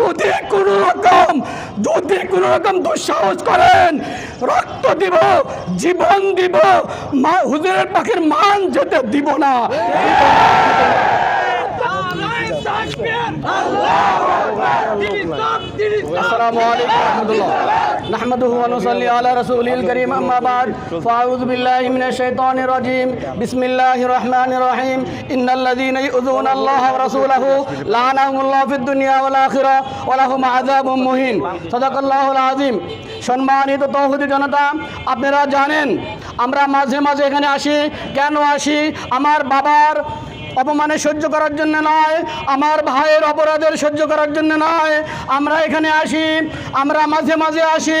যদি কোন রকম, যদি কোন রকম দুঃসাহস করেন, রক্ত দিব, জীবন দিব, মা, হুজুরের পাখির মান যেতে দিব না। আসসালামু আলাইকুম রহমতুল্লাহ। نحمده ونصلي على رسوله الكريم أما بعد فأعوذ بالله من الشيطان الرجيم بسم الله الرحمن الرحيم إن الذين يؤذون الله ورسوله لعنهم الله في الدنيا والآخرة ولهم عذاب مهين صدق الله العظيم সম্মানিত তৌহিদি জনতা আপনারা জানেন আমরা মাঝে মাঝে এখানে আসি কেন আসি আমার বাবার অপমানে সহ্য করার জন্য নয়, আমার ভাইয়ের অপরাধের সহ্য করার জন্য নয়। আমরা এখানে আসি, আমরা মাঝে মাঝে আসি,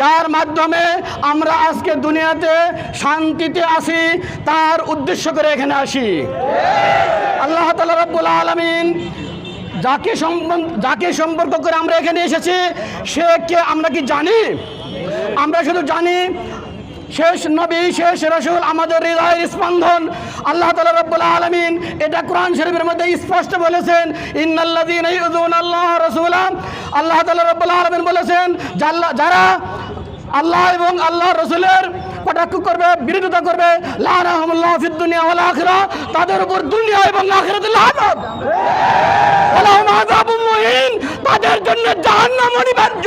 যার মাধ্যমে আমরা আজকে দুনিয়াতে শান্তিতে আসি তার উদ্দেশ্য করে এখানে আসি। আল্লাহ তালা রব্বুল আলমিন যাকে যাকে সম্পর্ক করে আমরা এখানে এসেছি, সে কে আমরা কি জানি? আমরা শুধু জানি শেষ নবী, শেষ রসুল, আমাদের হৃদয়ের স্পন্দন। আল্লাহ তালা রব্বুল আলমিন এটা কোরআন শরীফের মধ্যে স্পষ্ট বলেছেন ইন্নাল্লাদিন আল্লাহ রসুলাম আল্লাহ তালা রব্বুল আলমিন বলেছেন যারা আল্লাহ এবং আল্লাহ রসুলের কটাক্ষ করবে, বিরোধিতা করবে তাদের উপর দুনিয়া এবং আখিরাতে তাদের জন্য জাহান্নাম অনিবার্য।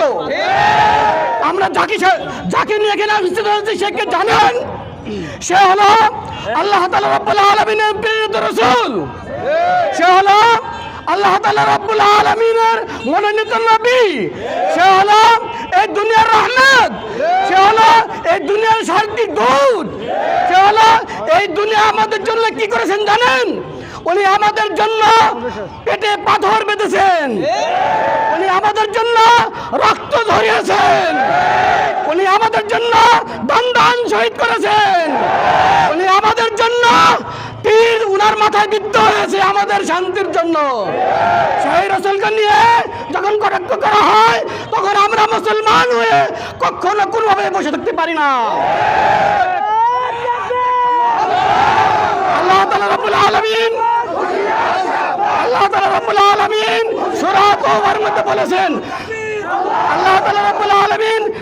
আমরা যাকে যাকে নিয়ে এখানে আবিষ্কৃত হয়েছি সে কে জানেন? সে হলো আল্লাহ তাআলা রব্বুল আলামিনের প্রেরিত রাসূল। সে হলো আল্লাহ তাআলা রব্বুল আলামিনের মনোনীত নবী। সে হলো এই দুনিয়ার রহমত। সে হলো এই দুনিয়ার শান্তি দূত। সে হলো এই দুনিয়া আমাদের জন্য কি করেছেন জানেন? উনি আমাদের জন্য পেটে পাথর বেঁধেছেন। উনি আমাদের জন্য রক্ত ঝরিয়েছেন উনি আমাদের জন্য দান দান শহীদ করেছেন উনি আমাদের জন্য মাথায় বিদ্ধ হয়েছে আমাদের শান্তির জন্য। রসুলকে নিয়ে যখন কটাক্ষ করা হয়, তখন আমরা মুসলমান হয়ে কখনো কোনোভাবে বসে থাকতে পারি না আল্লাহ তালা রব্বুল আলমিন আল্লাহ তালা রব্বুল আলমিন সূরা তওবার মধ্যে বলেছেন আল্লাহ তালা রব্বুল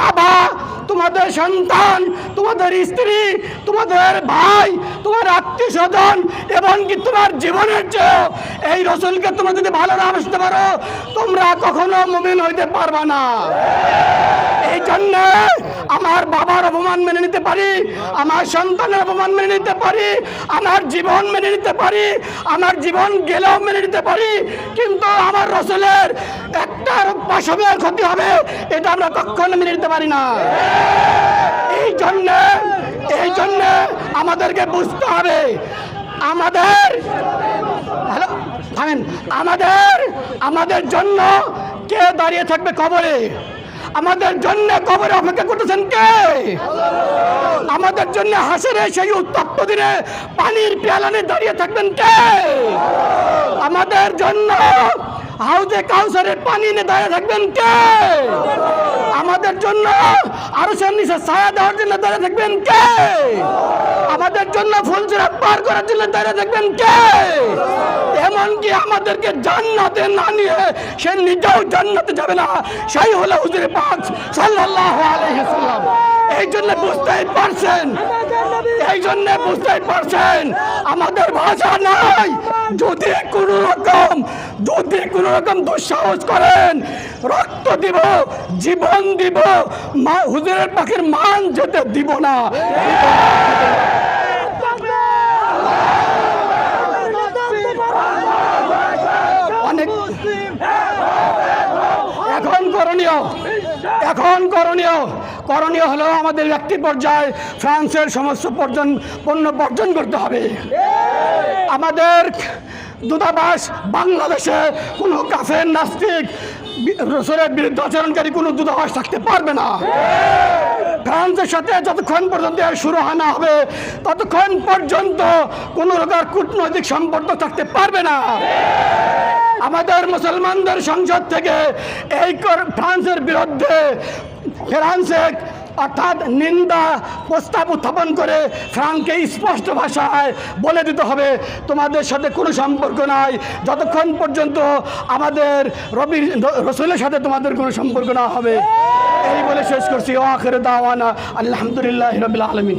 বাবা, তোমাদের সন্তান, তোমাদের স্ত্রী, তোমাদের ভাই, তোমার আত্মীয় স্বজন এবং কি তোমার জীবনের চেয়েও এই রসুলকে তোমরা যদি ভালো না বুঝতে পারো, তোমরা কখনো মুমিন হইতে পারবা না। এই জন্য আমার বাবার অপমান মেনে নিতে পারি, আমার সন্তানের অপমান মেনে নিতে পারি, আমার জীবন মেনে নিতে পারি, আমার জীবন গেলেও মেনে নিতে পারি, কিন্তু আমার রসুলের একটা পাশবের ক্ষতি হবে, এটা আমরা কখনো মেনে নিতে পারি না। এই জন্যে, এই জন্য আমাদেরকে বুঝতে হবে, আমাদের, হ্যালো আমাদের আমাদের জন্য কে দাঁড়িয়ে থাকবে কবরে? আমাদের জন্য কবরে অপেক্ষা করতেছেন কে? আমাদের জন্য হাসের সেই উত্তপ্ত দিনে পানির পেয়ালানে দাঁড়িয়ে থাকবেন কে? আমাদের জন্য হাউজে কাউসারের পানি এনে দাঁড়িয়ে থাকবেন কে? আমাদের জন্য আরও নিচে ছায়া দেওয়ার জন্য দাঁড়িয়ে থাকবেন কে? আমাদের জন্য ফুলচুরা পার করার জন্য দাঁড়িয়ে থাকবেন কে? এমনকি আমাদেরকে জান্নাতে না নিয়ে সে নিজেও জান্নাতে যাবে না। সেই হলো হুজুরে পাক সাল্লাল্লাহু আলাইহি সাল্লাম। এই জন্য বুঝতেই পারছেন এই জন্য বুঝতেই পারছেন, আমাদের ভাষা নাই। যদি কোনো রকম, যদি কোনো রকম দুঃসাহস করেন, রক্ত দিব, জীবন দিব, মা হুজুরের পাখির মান যেতে দিব না অনেক এখন করণীয় এখন করণীয়। করণীয় হলো আমাদের ব্যক্তি পর্যায়ে, ফ্রান্সের সমস্ত পর্যন পণ্য বর্জন করতে হবে। আমাদের দূতাবাস বাংলাদেশে কোনো কাফের নাস্তিক রসুলের বিরুদ্ধে আচরণকারী কোনো দূতাবাস থাকতে পারবে না। ফ্রান্সের সাথে যতক্ষণ পর্যন্ত এর শুরু হয় হবে, ততক্ষণ পর্যন্ত কোনো রকম কূটনৈতিক সম্পর্ক থাকতে পারবে না। আমাদের মুসলমানদের সংসদ থেকে এই ফ্রান্সের বিরুদ্ধে ফ্রান্সে অর্থাৎ নিন্দা, প্রস্তাব উত্থাপন করে ফ্রাঙ্ককে স্পষ্ট ভাষায় বলে দিতে হবে, তোমাদের সাথে কোনো সম্পর্ক নাই। যতক্ষণ পর্যন্ত আমাদের রবি, রসুলের সাথে তোমাদের কোনো সম্পর্ক না হবে। এই বলে শেষ করছি। ও আখের দাওয়ানা। আলহামদুলিল্লাহ রবিল আলমিন।